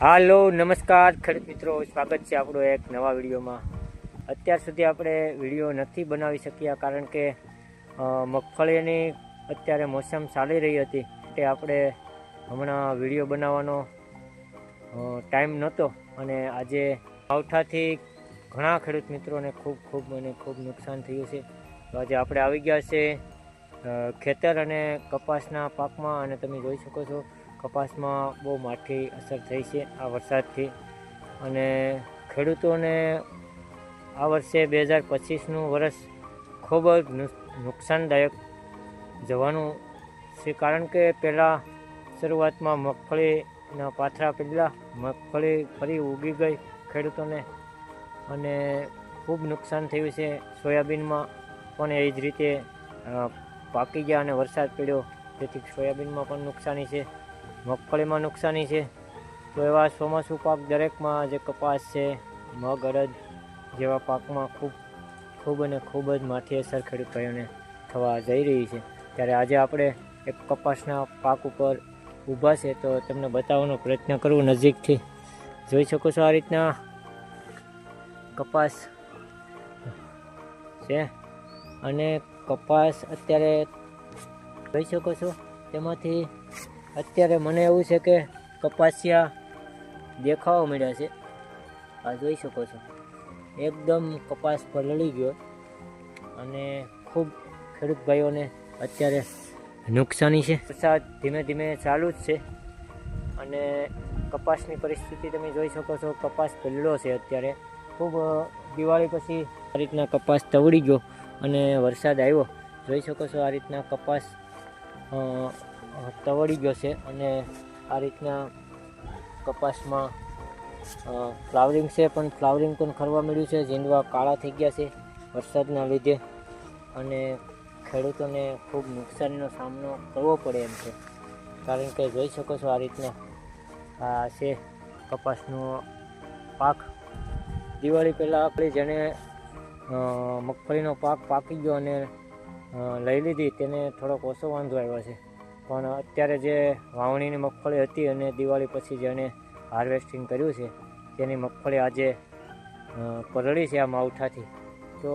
હાલો, નમસ્કાર ખેડૂત મિત્રો, સ્વાગત છે આપણો એક નવા વિડીયોમાં. અત્યાર સુધી આપણે વીડિયો નથી બનાવી શક્યા કારણ કે મગફળીની અત્યારે મોસમ ચાલી રહી હતી. તે આપણે હમણાં વીડિયો બનાવવાનો ટાઈમ નહોતો અને આજે માવઠાથી ઘણા ખેડૂત મિત્રોને ખૂબ ખૂબ અને ખૂબ નુકસાન થયું છે. તો આજે આપણે આવી ગયા છે ખેતર અને કપાસના પાકમાં અને તમે જોઈ શકો છો કપાસમાં બહુ માઠી અસર થઈ છે આ વરસાદથી. અને ખેડૂતોને આ વર્ષે બે હજાર પચીસનું વર્ષ ખૂબ જ નુકસાનદાયક જવાનું છે. કારણ કે પહેલાં શરૂઆતમાં મગફળીના પાથરા પહેલાં મગફળી ફરી ઉગી ગઈ ખેડૂતોને અને ખૂબ નુકસાન થયું છે. સોયાબીનમાં પણ એ જ રીતે પાકી ગયા અને વરસાદ પડ્યો. તેથી સોયાબીનમાં પણ નુકસાની છે. મગફળીમાં નુકસાની છે. તો એવા ચોમાસું પાક દરેકમાં જે કપાસ છે, મગ અડદ જેવા પાકમાં ખૂબ ખૂબ અને ખૂબ જ માઠી અસર ખેડૂત ભાઈઓને થવા જઈ રહી છે. ત્યારે આજે આપણે એક કપાસના પાક ઉપર ઊભા છે તો તમને બતાવવાનો પ્રયત્ન કરું નજીકથી. જોઈ શકો છો આ રીતના કપાસ છે અને કપાસ અત્યારે જોઈ શકો છો તેમાંથી અત્યારે મને એવું છે કે કપાસિયા દેખાવા મળ્યા છે. આ જોઈ શકો છો. એકદમ કપાસ પલળી ગયો અને ખૂબ ખેડૂત ભાઈઓને અત્યારે નુકસાની છે. વરસાદ ધીમે ધીમે ચાલુ જ છે અને કપાસની પરિસ્થિતિ તમે જોઈ શકો છો, કપાસ પલળો છે અત્યારે. ખૂબ દિવાળી પછી આ રીતના કપાસ તવડી ગયો અને વરસાદ આવ્યો. જોઈ શકો છો આ રીતના કપાસ તવડી ગયો છે અને આ રીતના કપાસમાં ફ્લાવરિંગ છે, પણ ફ્લાવરિંગ પણ ખરવા મળ્યું છે. ઝીંડવા કાળા થઈ ગયા છે વરસાદના લીધે અને ખેડૂતોને ખૂબ નુકસાનનો સામનો કરવો પડે એમ છે. કારણ કે જોઈ શકો છો આ રીતના આ છે કપાસનો પાક. દિવાળી પહેલાં આપણે જેને મગફળીનો પાક પાકી ગયો અને લઈ લીધી, તેને થોડોક ઓછો વાંધો આવ્યો છે. પણ અત્યારે જે વાવણીની મગફળી હતી અને દિવાળી પછી જેણે હાર્વેસ્ટિંગ કર્યું છે, તેની મગફળી આજે પરળી છે આ માવઠાથી. તો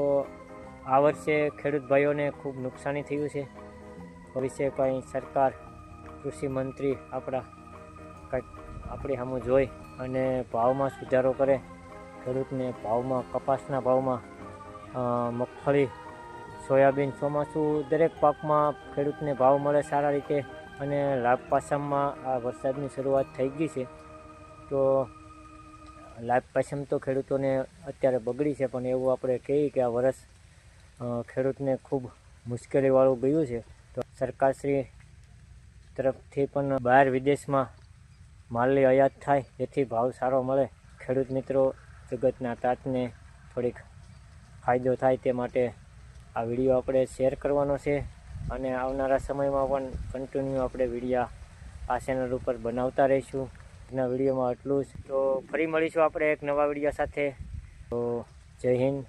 આ વર્ષે ખેડૂત ભાઈઓને ખૂબ નુકસાની થયું છે. ભવિષ્ય કંઈ સરકાર, કૃષિ મંત્રી આપણા કંઈક આપણી સામે જોઈ અને ભાવમાં સુધારો કરે. ખેડૂતને ભાવમાં, કપાસના ભાવમાં મગફળી સોયાબીન, ચોમાસું દરેક પાકમાં ખેડૂતને ભાવ મળે સારા રીતે અને લાભ પાસમમાં આ વરસાદની શરૂઆત થઈ ગઈ છે. તો લાભ પાસમ તો ખેડૂતોને અત્યારે બગડી છે, પણ એવું આપણે કહીએ કે આ વરસ ખેડૂતને ખૂબ મુશ્કેલીવાળું ગયું છે. તો સરકારશ્રી તરફથી પણ બહાર વિદેશમાં માલની આયાત થાય, જેથી ભાવ સારો મળે. ખેડૂત મિત્રો જગતના તાતને થોડીક ફાયદો થાય તે માટે આ વીડિયો આપણે શેર કરવાનો છે અને આવનારા સમયમાં પણ કન્ટિન્યુ આપણે વિડીયા આ ચેનલ ઉપર બનાવતા રહીશું. આજના વિડીયોમાં આટલું જ. તો ફરી મળીશું આપણે એક નવા વીડિયો સાથે. તો જય હિન્દ.